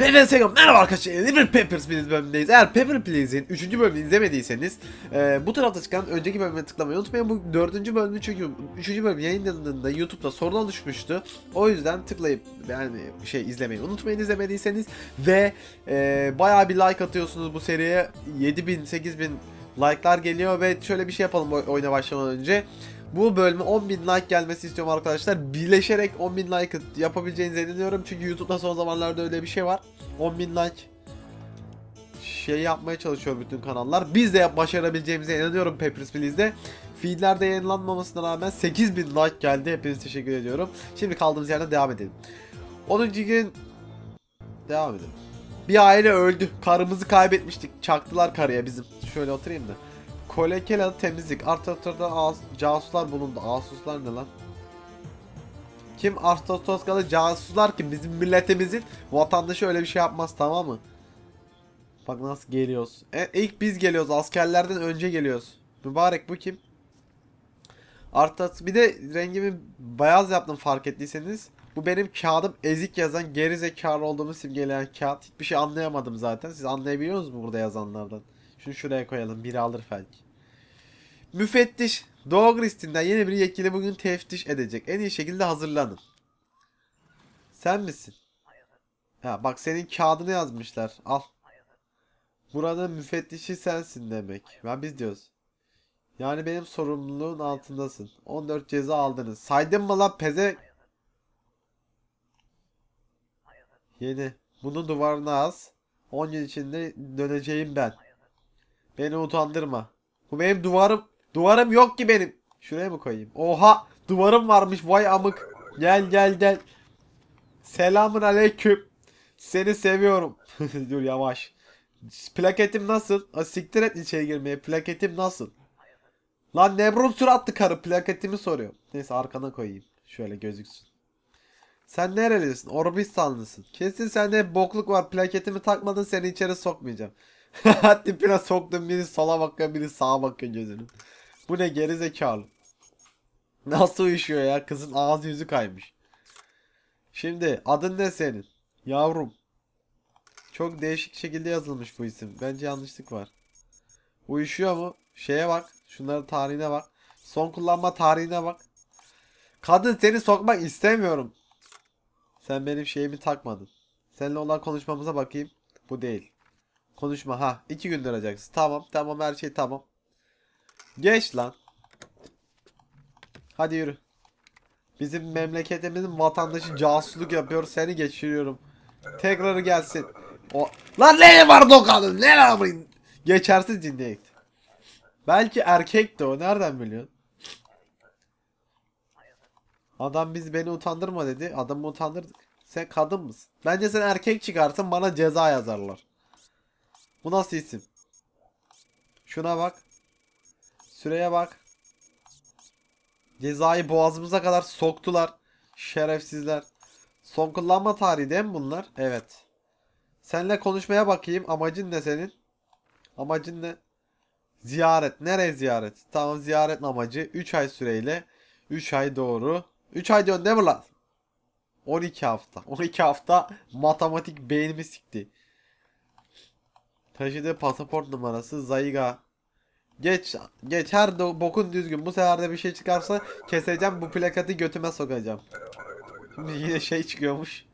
Evet selam merhaba arkadaşlar Peppers Please bölümündeyiz. Eğer Pepper Please'in 3. bölümünü izlemediyseniz e, bu tarafta çıkan önceki bölüme tıklamayı unutmayın. Bu 4. bölümü çünkü 3. bölüm yayınlandığında YouTube'da sorun oluşmuştu. O yüzden tıklayıp yani şey izlemeyi unutmayın izlemediyseniz. Ve e, bayağı bir like atıyorsunuz bu seriye. 7000 8000 like'lar geliyor ve şöyle bir şey yapalım oy- oyuna başlamadan önce. Bu bölüme 10.000 like gelmesi istiyorum arkadaşlar. Birleşerek 10.000 like yapabileceğinize inanıyorum. Çünkü YouTube'da son zamanlarda öyle bir şey var. 10.000 like şey yapmaya çalışıyor bütün kanallar. Biz de başarabileceğimize inanıyorum Peppers Please'de. Feedlerde yayınlanmamasına rağmen 8000 like geldi. Hepinize teşekkür ediyorum. Şimdi kaldığımız yerden devam edelim. 10. gün devam edelim. Bir aile öldü. Karımızı kaybetmiştik. Çaktılar karıya bizim. Şöyle oturayım da. Kolekela temizlik. Artatürk'ta as- casuslar bulundu. Asuslar ne lan? Kim Artotoskalı casuslar kim? Bizim milletimizin vatandaşı öyle bir şey yapmaz tamam mı? Bak nasıl geliyoruz. E, ilk biz geliyoruz. Askerlerden önce geliyoruz. Mübarek bu kim? Artat bir de rengimi beyaz yaptım fark ettiyseniz. Bu benim kağıdım ezik yazan geri zekalı olduğumu simgeleyen kağıt. Hiçbir şey anlayamadım zaten. Siz anlayabiliyor musunuz burada yazanlardan? Şunu şuraya koyalım. Biri alır belki. Müfettiş. Dogristinden yeni bir yetkili bugün teftiş edecek. En iyi şekilde hazırlanın. Sen misin? Ha bak senin kağıdını yazmışlar. Al. Buranın müfettişi sensin demek. Ben biz diyoruz. Yani benim sorumluluğun altındasın. 14 ceza aldınız. Saydın mı lan peze? Yeni. Bunu duvarına az. 10 yıl içinde döneceğim ben. Beni utandırma. Bu benim duvarım. Duvarım yok ki benim. Şuraya mı koyayım? Oha! Duvarım varmış vay amık. Gel gel gel. Selamun aleyküm. Seni seviyorum. Dur yavaş. Plaketim nasıl? A, siktir et içeri girmeye. Plaketim nasıl? Lan Nebron suratlı karı plaketimi soruyor. Neyse arkana koyayım. Şöyle gözüksün. Sen nerelisin? Orbistanlısın. Kesin sende bokluk var. Plaketimi takmadın seni içeri sokmayacağım. Tipine soktum biri sola bakıyor biri sağa bakıyor gözünü. Bu ne geri zekalı. Nasıl uyuşuyor ya? Kızın ağzı yüzü kaymış. Şimdi adın ne senin? Yavrum. Çok değişik şekilde yazılmış bu isim. Bence yanlışlık var. Uyuşuyor mu? Şeye bak. Şunların tarihine bak. Son kullanma tarihine bak. Kadın seni sokmak istemiyorum. Sen benim şeyimi takmadın. Seninle olan konuşmamıza bakayım. Bu değil. Konuşma ha. iki gün duracaksın. Tamam tamam her şey tamam. Geç lan. Hadi yürü. Bizim memleketimizin vatandaşı casusluk yapıyor. Seni geçiriyorum. Tekrarı gelsin. O lan ne var o? Ne yapayım? Geçersiz cinnet. Belki erkekti o. Nereden biliyorsun? Adam biz beni utandırma dedi. Adamı utandırdık. Sen kadın mısın? Bence sen erkek çıkarsın bana ceza yazarlar. Bu nasıl isim? Şuna bak. Süreye bak. Cezayı boğazımıza kadar soktular. Şerefsizler. Son kullanma tarihi değil mi bunlar? Evet. Seninle konuşmaya bakayım. Amacın ne senin? Amacın ne? Ziyaret. Nereye ziyaret? Tamam ziyaret amacı. 3 ay süreyle. 3 ay doğru. 3 ay diyorsun değil mi lan? 12 hafta. 12 hafta matematik beynimi sikti. Taşıdığı pasaport numarası Zayga. Geç geç her bokun düzgün. Bu sefer de bir şey çıkarsa keseceğim bu plakatı götüme sokacağım. Şimdi yine şey çıkıyormuş.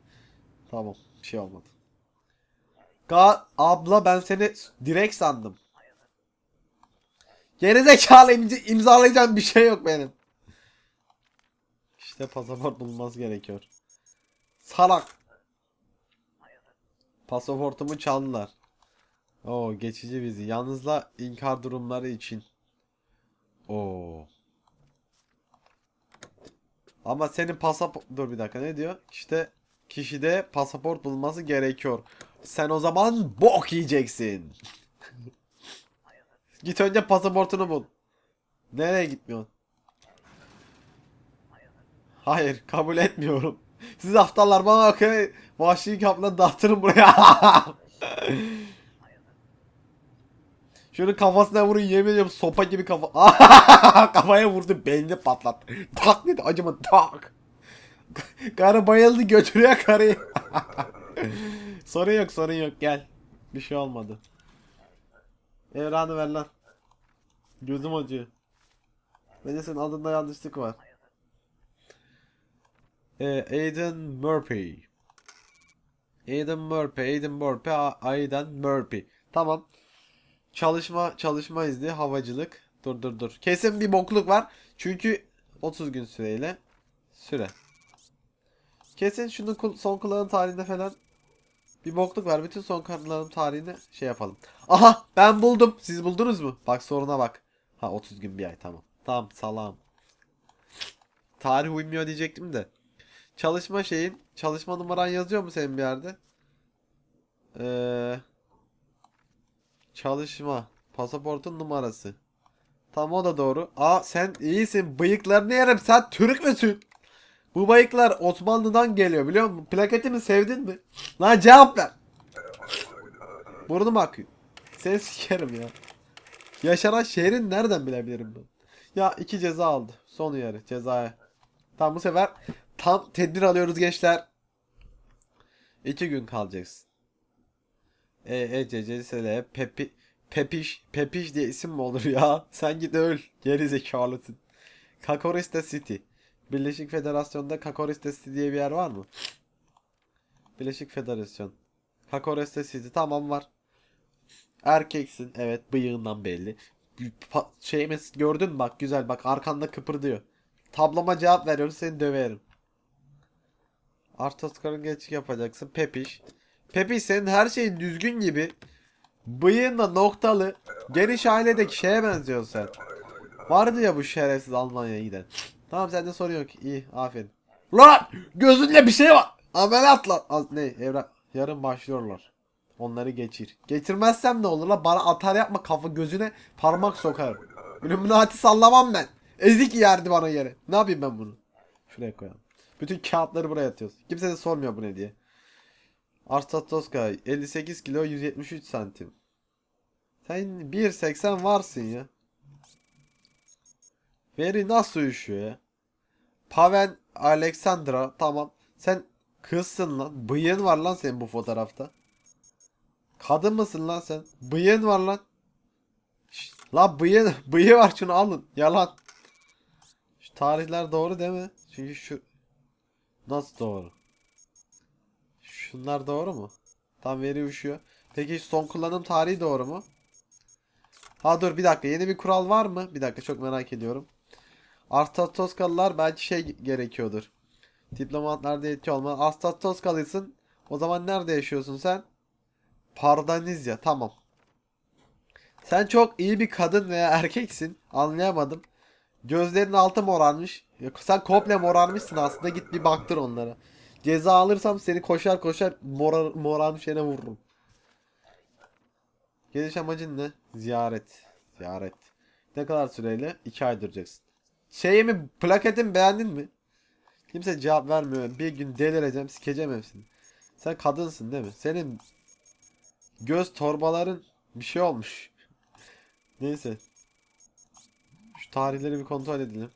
Tamam bir şey olmadı. Ga abla ben seni direkt sandım. Gerizekalı imza imzalayacağım bir şey yok benim. İşte pasaport bulunması gerekiyor. Salak. Pasaportumu çaldılar. Oo geçici vizi. Yalnızla inkar durumları için. Oo. Ama senin pasaport... Dur bir dakika ne diyor? İşte kişide pasaport bulunması gerekiyor. Sen o zaman bok yiyeceksin. Git önce pasaportunu bul. Nereye gitmiyorsun? Hayır kabul etmiyorum. Siz aptallar bana bakın. Vahşi kaplan dağıtırım buraya. Şunu kafasına vurun yemin ediyorum sopa gibi kafa. Kafaya vurdu beynini patlattı. Tak dedi acıma tak. Karı bayıldı götürüyor karıyı. sorun yok sorun yok gel. Bir şey olmadı. Evranı ver lan. Gözüm acıyor. Bence senin adında yanlışlık var. Ee, Aiden Murphy. Aiden Murphy, Aiden Murphy, Aiden Murphy. Tamam. Çalışma, çalışma izni, havacılık. Dur dur dur. Kesin bir bokluk var. Çünkü 30 gün süreyle süre. Kesin şunun kul- son kullanım tarihinde falan bir bokluk var. Bütün son kullanım tarihini şey yapalım. Aha ben buldum. Siz buldunuz mu? Bak soruna bak. Ha 30 gün bir ay tamam. Tamam salam. Tarih uymuyor diyecektim de. Çalışma şeyin çalışma numaran yazıyor mu senin bir yerde? Ee, çalışma pasaportun numarası. Tamam o da doğru. Aa sen iyisin. Bıyıklarını yerim. Sen Türk müsün? Bu bıyıklar Osmanlı'dan geliyor biliyor musun? Plaketimi sevdin mi? Lan cevap ver. Burnum akıyor. Seni sikerim ya. Yaşanan şehrin nereden bilebilirim ben? Ya iki ceza aldı. Son uyarı cezaya. Tamam bu sefer tam tedbir alıyoruz gençler. İki gün kalacaksın. E, E, C, C, S, L, Pepi, Pepiş, Pepiş diye isim mi olur ya? Sen git öl. Geri zekalısın. Kakoriste City. Birleşik Federasyon'da Kakoriste City diye bir yer var mı? Birleşik Federasyon. Kakoriste City tamam var. Erkeksin evet bıyığından belli. Şeyimiz gördün mü bak güzel bak arkanda kıpırdıyor. Tabloma cevap veriyoruz seni döverim. Artoskar'ın geçik yapacaksın. Pepiş. Pepiş senin her şeyin düzgün gibi. Bıyığın da noktalı. Geniş ailedeki şeye benziyorsun sen. Vardı ya bu şerefsiz Almanya'ya giden. Tamam sende sorun yok. İyi aferin. Lan gözünde bir şey var. Ameliyat lan. Az, ne evrak. Yarın başlıyorlar. Onları geçir. Geçirmezsem ne olur la? Bana atar yapma kafa gözüne parmak sokarım. Illuminati sallamam ben. Ezik yerdi bana yere. Ne yapayım ben bunu? Şuraya koyalım. Bütün kağıtları buraya atıyoruz. Kimse de sormuyor bu ne diye. Arsatoska 58 kilo 173 santim. Sen 1.80 varsın ya. Veri nasıl uyuşuyor ya? Paven Alexandra tamam. Sen kızsın lan. Bıyığın var lan senin bu fotoğrafta. Kadın mısın lan sen? Bıyığın var lan. Şşt, lan bıyığın, bıyığı var şunu alın. Yalan. Şu tarihler doğru değil mi? Çünkü şu nasıl doğru? Şunlar doğru mu? Tam veri uşuyor. Peki son kullanım tarihi doğru mu? Ha dur bir dakika yeni bir kural var mı? Bir dakika çok merak ediyorum. Arstatoskalılar belki şey gerekiyordur. Diplomatlarda yetiyor olma. Arstatoskalısın. O zaman nerede yaşıyorsun sen? Pardanizya tamam. Sen çok iyi bir kadın veya erkeksin. Anlayamadım. Gözlerinin altı morarmış. Sen komple morarmışsın aslında. Git bir baktır onlara. Ceza alırsam seni koşar koşar morar, morarmış yere vururum. Geliş amacın ne? Ziyaret. Ziyaret. Ne kadar süreyle? 2 ay duracaksın. Şeyimi, plaketimi beğendin mi? Kimse cevap vermiyor. Bir gün delireceğim, sikeceğim hepsini. Sen kadınsın değil mi? Senin göz torbaların bir şey olmuş. Neyse. Şu tarihleri bir kontrol edelim.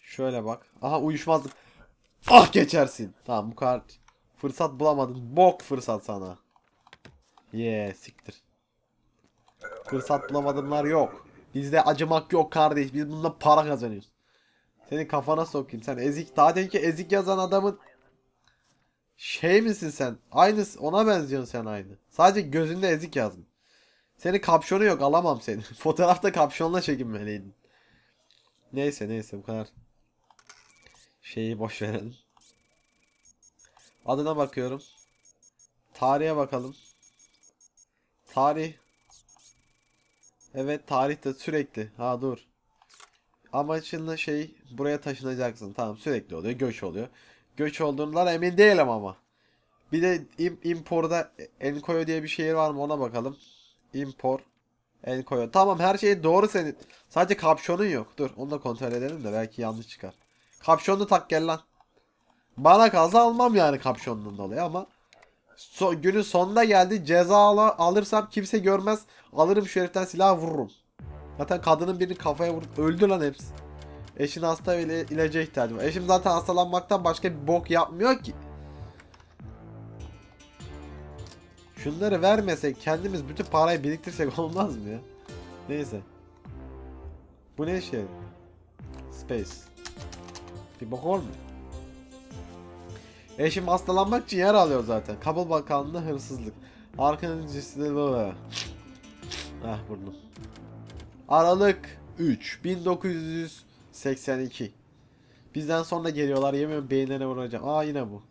Şöyle bak. Aha uyuşmazlık. Ah geçersin. Tamam bu kadar fırsat bulamadın. Bok fırsat sana. Yeah siktir. Fırsat bulamadımlar yok. Bizde acımak yok kardeş. Biz bundan para kazanıyoruz. Senin kafana sokayım. Sen ezik. Daha deminki ezik yazan adamın şey misin sen? Aynısı ona benziyorsun sen aynı. Sadece gözünde ezik yazmış. Senin kapşonu yok alamam seni. Fotoğrafta kapşonla çekinmeliydin. Neyse neyse bu kadar. Şeyi boş verelim. Adına bakıyorum. Tarihe bakalım. Tarih. Evet tarihte sürekli. Ha dur. Amacınla şey buraya taşınacaksın. Tamam sürekli oluyor. Göç oluyor. Göç olduğundan emin değilim ama. Bir de im, imporda Enkoyo diye bir şehir var mı ona bakalım. Impor Enkoyo. Tamam her şey doğru senin. Sadece kapşonun yok. Dur onu da kontrol edelim de belki yanlış çıkar. Kapşonlu tak gel lan. Bana kalsa almam yani kapşonundan dolayı ama so, günün sonuna geldi ceza al alırsam kimse görmez. Alırım şu heriften silah vururum. Zaten kadının birini kafaya vurdu. Öldü lan hepsi. Eşin hasta ve ile- ilaca ihtiyacı var. Eşim zaten hastalanmaktan başka bir bok yapmıyor ki. Şunları vermesek kendimiz bütün parayı biriktirsek olmaz mı ya? Neyse. Bu ne şey? Space. Bir bak mu? Eşim hastalanmak için yer alıyor zaten. Kabul bakanlığı hırsızlık. Arkancısı böyle. Ah burnum. Aralık 3 1982. Bizden sonra geliyorlar yemiyorum beyinlerine vuracağım. Aa yine bu.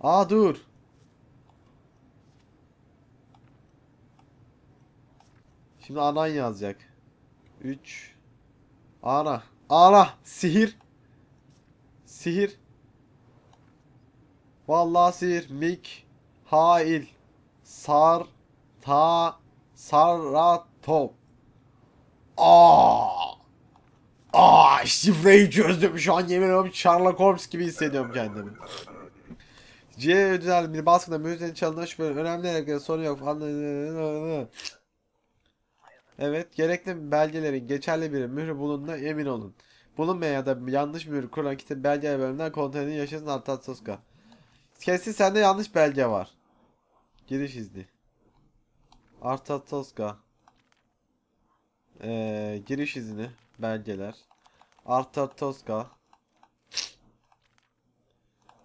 Aa dur. Şimdi anan yazacak. 3 Ana. Ana. Sihir. Sihir. Vallahi sihir. Mik. Hail. Sar. Ta. Saratop. Aa. Aa şifreyi çözdüm. Şu an yemin ediyorum Sherlock Holmes gibi hissediyorum kendimi. C özel bir baskıda müziğin çalınma şüpheli önemli herkese sorun yok. Evet, gerekli belgelerin geçerli bir mührü bulunduğuna emin olun. Bulunmayan ya da yanlış mührü kuran kitap belge bölümünden konteynerin yaşasın Artatsoska. Kesin sende yanlış belge var. Giriş izni. Artatsoska. Ee, giriş izni. Belgeler. Artatsoska.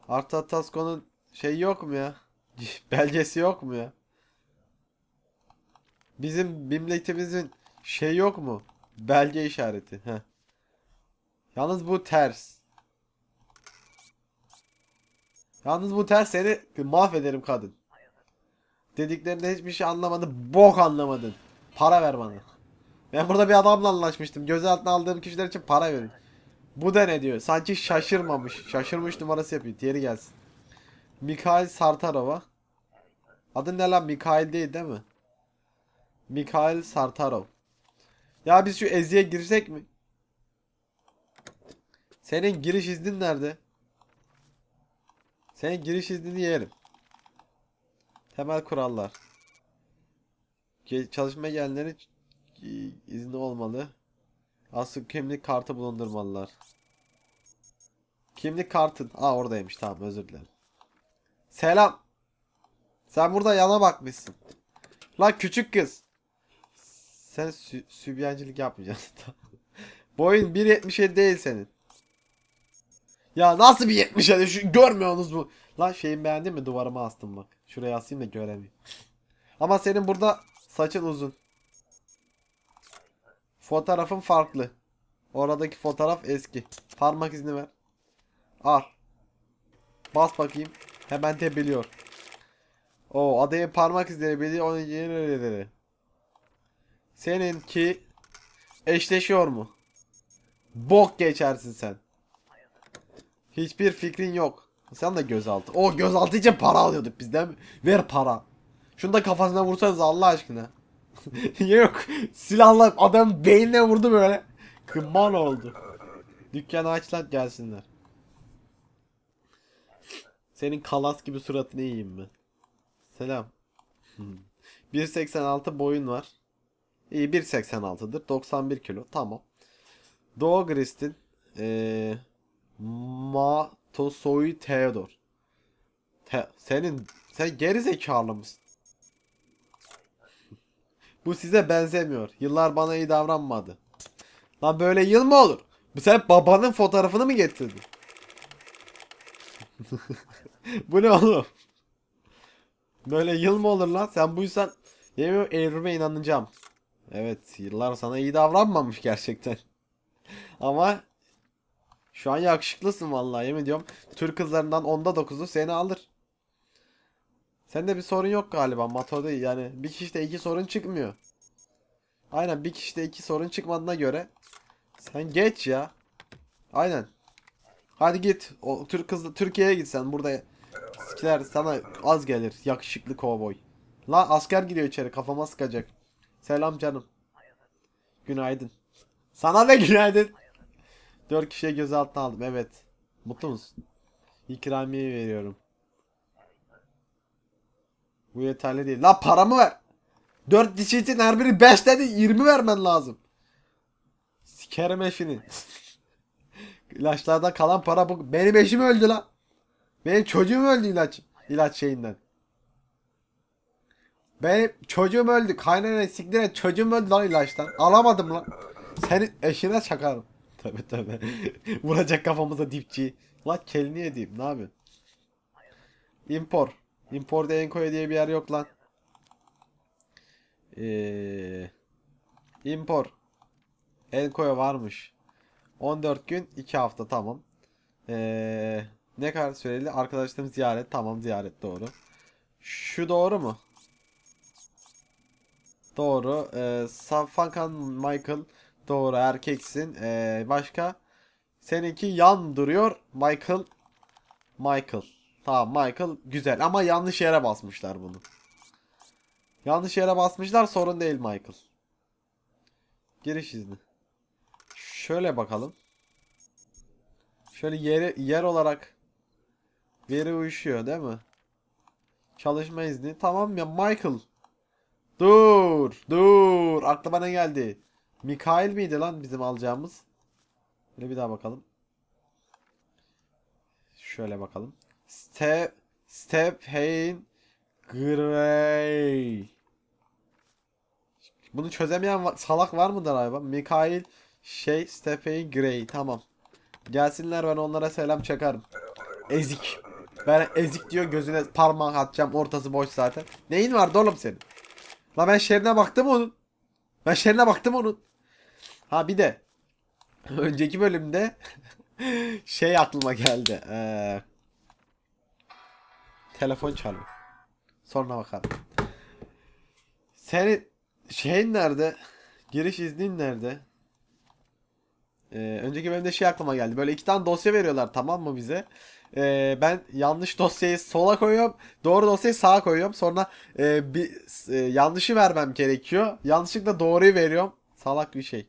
Artatsoska'nın şey yok mu ya? Belgesi yok mu ya? Bizim memleketimizin şey yok mu? Belge işareti. Heh. Yalnız bu ters. Yalnız bu ters seni mahvederim kadın. Dediklerinde hiçbir şey anlamadın. Bok anlamadın. Para ver bana. Ben burada bir adamla anlaşmıştım. Gözaltına aldığım kişiler için para verin. Bu da ne diyor? Sanki şaşırmamış. Şaşırmış numarası yapıyor. Diğeri gelsin. Mikhail Sartarova. Adın ne lan? Mikhail değil değil mi? Mikhail Sartarov. Ya biz şu Ezi'ye girsek mi? Senin giriş iznin nerede? Senin giriş iznini yerim. Temel kurallar. Çalışma gelenlerin izni olmalı. Asıl kimlik kartı bulundurmalılar. Kimlik kartın. Aa oradaymış tamam özür dilerim. Selam. Sen burada yana bakmışsın. La küçük kız. Sen sü sübyancılık yapmayacaksın. Boyun 1.77 değil senin. Ya nasıl bir 77? Şu görmüyorsunuz bu. Lan şeyin beğendin mi? Duvarıma astım bak. Şuraya asayım da göremeyim. Ama senin burada saçın uzun. Fotoğrafın farklı. Oradaki fotoğraf eski. Parmak izni ver. Al. Bas bakayım. Hemen de biliyor. O adaya parmak izleri biliyor. Onun yeni Seninki eşleşiyor mu? Bok geçersin sen. Hiçbir fikrin yok. Sen de gözaltı. O gözaltı için para alıyorduk bizden. Ver para. Şunu da kafasına vursanız Allah aşkına. yok. Silahla adam beynine vurdu böyle. Kımman oldu. Dükkan açlar gelsinler. Senin kalas gibi suratını yiyeyim mi? Selam. 1.86 boyun var. İyi 1.86'dır. 91 kilo. Tamam. Doğu Grist'in ee, Matosoy Theodor. Te senin sen geri zekalı mısın? Bu size benzemiyor. Yıllar bana iyi davranmadı. Lan böyle yıl mı olur? Bu sen babanın fotoğrafını mı getirdin? Bu ne oğlum? Böyle yıl mı olur lan? Sen buysan yemin evrime inanacağım. Evet yıllar sana iyi davranmamış gerçekten. Ama şu an yakışıklısın vallahi yemin ediyorum. Türk kızlarından onda 9'u seni alır. Sende bir sorun yok galiba Mato'da yani bir kişide iki sorun çıkmıyor. Aynen bir kişide iki sorun çıkmadığına göre sen geç ya. Aynen. Hadi git. O Türk kızı Türkiye'ye git sen burada. Sikiler sana az gelir. Yakışıklı kovboy. La asker giriyor içeri kafama sıkacak. Selam canım. Günaydın. Sana da günaydın. Dört kişiye gözaltına aldım. Evet. Mutlu musun? İkramiye veriyorum. Bu yeterli değil. La paramı ver. Dört dişitin her biri beş dedi. Yirmi vermen lazım. Sikerim eşini. İlaçlardan kalan para bu. Benim eşim öldü la. Benim çocuğum öldü ilaç. ilaç şeyinden. Benim çocuğum öldü. Kaynana siktir et. Çocuğum öldü lan ilaçtan. Alamadım lan. Senin eşine çakarım. Tabi tabi. Vuracak kafamıza dipçi. Lan kelini edeyim. Ne yapıyorsun? Impor. Impor'da Enkoya diye bir yer yok lan. Ee, impor. Enkoya varmış. 14 gün 2 hafta tamam. Ee, ne kadar süreli? Arkadaşlarım ziyaret. Tamam ziyaret doğru. Şu doğru mu? Doğru. Ee, Safakan Michael doğru erkeksin. Ee, başka? Seninki yan duruyor. Michael. Michael. Tamam Michael güzel ama yanlış yere basmışlar bunu. Yanlış yere basmışlar sorun değil Michael. Giriş izni. Şöyle bakalım. Şöyle yeri, yer olarak veri uyuşuyor değil mi? Çalışma izni. Tamam ya Michael. Dur. Dur. Aklıma ne geldi? Mikail miydi lan bizim alacağımız? Şöyle bir daha bakalım. Şöyle bakalım. Step Step Hein Gray. Bunu çözemeyen salak var mıdır acaba? Mikail şey Stephen Gray. Tamam. Gelsinler ben onlara selam çakarım. Ezik. Ben ezik diyor gözüne parmak atacağım ortası boş zaten. Neyin vardı oğlum senin? La ben şerine baktım onun. Ben şerine baktım onun. Ha bir de önceki bölümde şey aklıma geldi. Ee, telefon çalıyor. Sonra bakalım. Senin şeyin nerede? Giriş iznin nerede? Ee, önceki bölümde şey aklıma geldi. Böyle iki tane dosya veriyorlar tamam mı bize? Ee, ben yanlış dosyayı sola koyuyorum. Doğru dosyayı sağa koyuyorum. Sonra e, bir e, yanlışı vermem gerekiyor. Yanlışlıkla doğruyu veriyorum. Salak bir şey.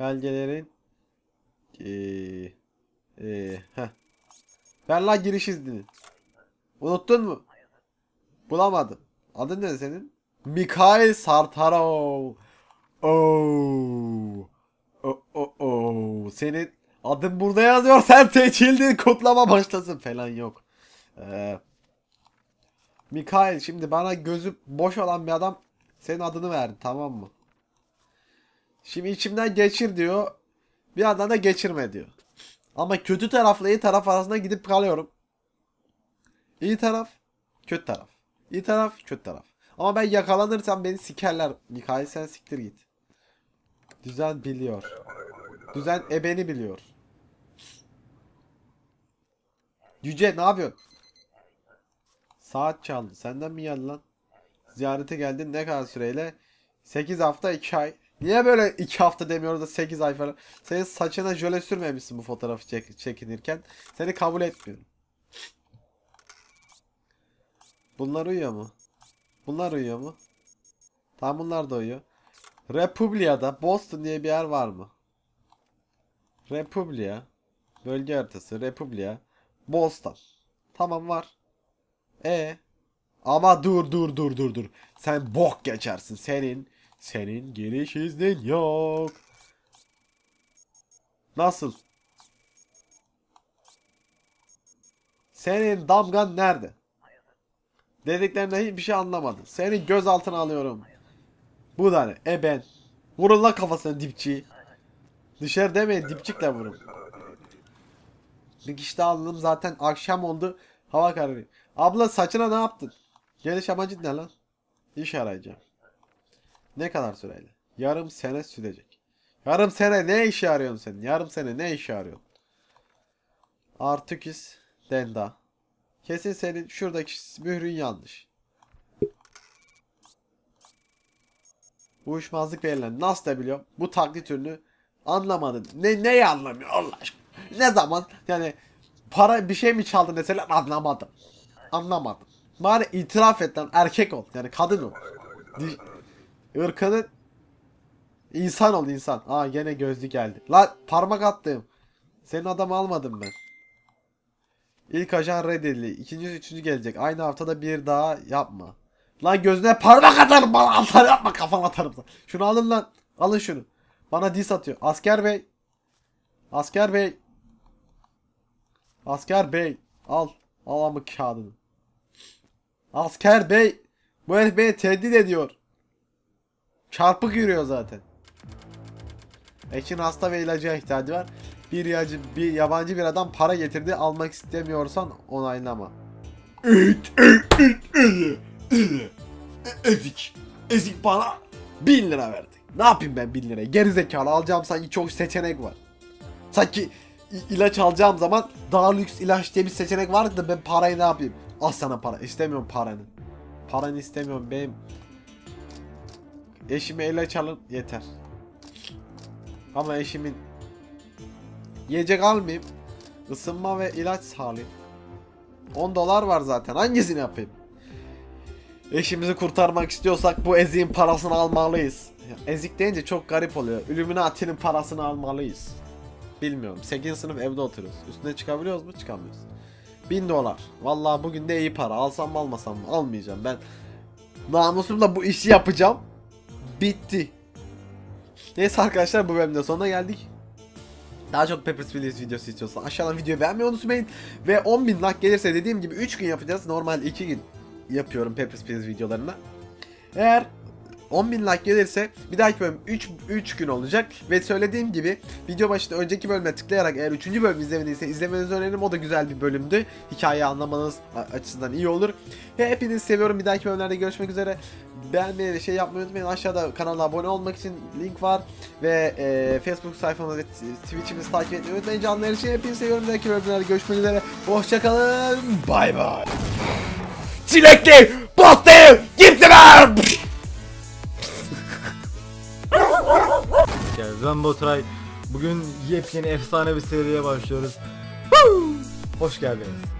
Belgelerin ee, ee, heh. Ver giriş iznini. Unuttun mu? Bulamadım. Adın ne senin? Mikhail Sartarov. Oo. O, o, o. Senin adın burada yazıyor. Sen seçildin. Kutlama başlasın falan yok. Ee, Mikhail şimdi bana gözü boş olan bir adam senin adını verdi tamam mı? Şimdi içimden geçir diyor. Bir yandan da geçirme diyor. Ama kötü tarafla iyi taraf arasında gidip kalıyorum. İyi taraf, kötü taraf. İyi taraf, kötü taraf. Ama ben yakalanırsam beni sikerler. Mikail sen siktir git. Düzen biliyor. Düzen ebeni biliyor. Yüce ne yapıyorsun? Saat çaldı. Senden mi geldi lan? Ziyarete geldin ne kadar süreyle? 8 hafta 2 ay. Niye böyle 2 hafta demiyoruz da 8 ay falan? Senin saçına jöle sürmemişsin bu fotoğrafı çek çekinirken. Seni kabul etmiyorum. Bunlar uyuyor mu? Bunlar uyuyor mu? Tamam bunlar da uyuyor. Republia'da Boston diye bir yer var mı? Republia. Bölge haritası. Republia. Boston. Tamam var. E ama dur dur dur dur dur. Sen bok geçersin. Senin senin giriş iznin yok. Nasıl? Senin damgan nerede? Dediklerinden hiçbir şey anlamadım. Seni gözaltına alıyorum. Bu da ne? E ben. Vurun lan kafasına dipçiyi. Dışarı demeyin dipçikle vurun. Bir aldım zaten akşam oldu. Hava kararıyor. Abla saçına ne yaptın? Geliş amacın ne lan? İş arayacağım. Ne kadar süreyle? Yarım sene sürecek. Yarım sene ne işe arıyorsun sen? Yarım sene ne işe arıyorsun? Artukis Denda. Kesin senin şuradaki mührün yanlış. Uyuşmazlık verilen nasıl da biliyorum. Bu taklit ürünü anlamadın. Ne neyi anlamıyor Allah aşkına? Ne zaman yani para bir şey mi çaldın mesela anlamadım. Anlamadım. Bari itiraf et lan erkek ol. Yani kadın ol. Irkının insan ol insan. Aa gene gözlü geldi. La parmak attım. Senin adamı almadım ben. İlk ajan reddedildi. İkinci, üçüncü gelecek. Aynı haftada bir daha yapma. Lan gözüne parmak atarım bana atar yapma kafana atarım. Şunu alın lan. Alın şunu. Bana dis atıyor. Asker bey. Asker bey. Asker bey. Al. Al ama kağıdını. Asker bey. Bu herif beni tehdit ediyor. Çarpık yürüyor zaten. Ekin hasta ve ilaca ihtiyacı var. Bir, yacı, bir yabancı bir adam para getirdi. Almak istemiyorsan onaylama. Ezik. Ezik bana 1000 lira verdi. Ne yapayım ben 1000 liraya? Gerizekalı alacağım sanki çok seçenek var. Sanki ilaç alacağım zaman daha lüks ilaç diye bir seçenek vardı da ben parayı ne yapayım? Al sana para. İstemiyorum paranı. Paranı istemiyorum benim. Eşime ilaç alın yeter. Ama eşimin yiyecek almayayım. Isınma ve ilaç sağlayayım. 10 dolar var zaten. Hangisini yapayım? Eşimizi kurtarmak istiyorsak bu eziğin parasını almalıyız. Ya, Ezik deyince çok garip oluyor. Illuminati'nin parasını almalıyız. Bilmiyorum. 8. sınıf evde oturuyoruz. Üstüne çıkabiliyoruz mu? Çıkamıyoruz. 1000 dolar. Vallahi bugün de iyi para. Alsam mı almasam mı? Almayacağım. Ben namusumla bu işi yapacağım. Bitti. Neyse arkadaşlar bu bölümde sonuna geldik. Daha çok Peppers Please videosu istiyorsan aşağıdan videoyu beğenmeyi unutmayın. Ve 10.000 like gelirse dediğim gibi 3 gün yapacağız. Normal 2 gün yapıyorum Peppers Please videolarını. Eğer 10.000 like gelirse bir dahaki bölüm 3, 3 gün olacak. Ve söylediğim gibi video başında önceki bölüme tıklayarak eğer 3. bölümü izlemediyse izlemenizi öneririm. O da güzel bir bölümdü. Hikayeyi anlamanız açısından iyi olur. Ve hepinizi seviyorum. Bir dahaki bölümlerde görüşmek üzere. Beğenmeyi ve şey yapmayı unutmayın. Aşağıda kanala abone olmak için link var. Ve e, Facebook sayfamız ve Twitch'imizi takip etmeyi unutmayın. Canlılar için hepinizi seviyorum. Bir dahaki bölümlerde görüşmek üzere. Hoşçakalın. Bay bay. Çilekli pastayı Yani ben Baturay. Bugün yepyeni efsane bir seriye başlıyoruz. Hoş geldiniz.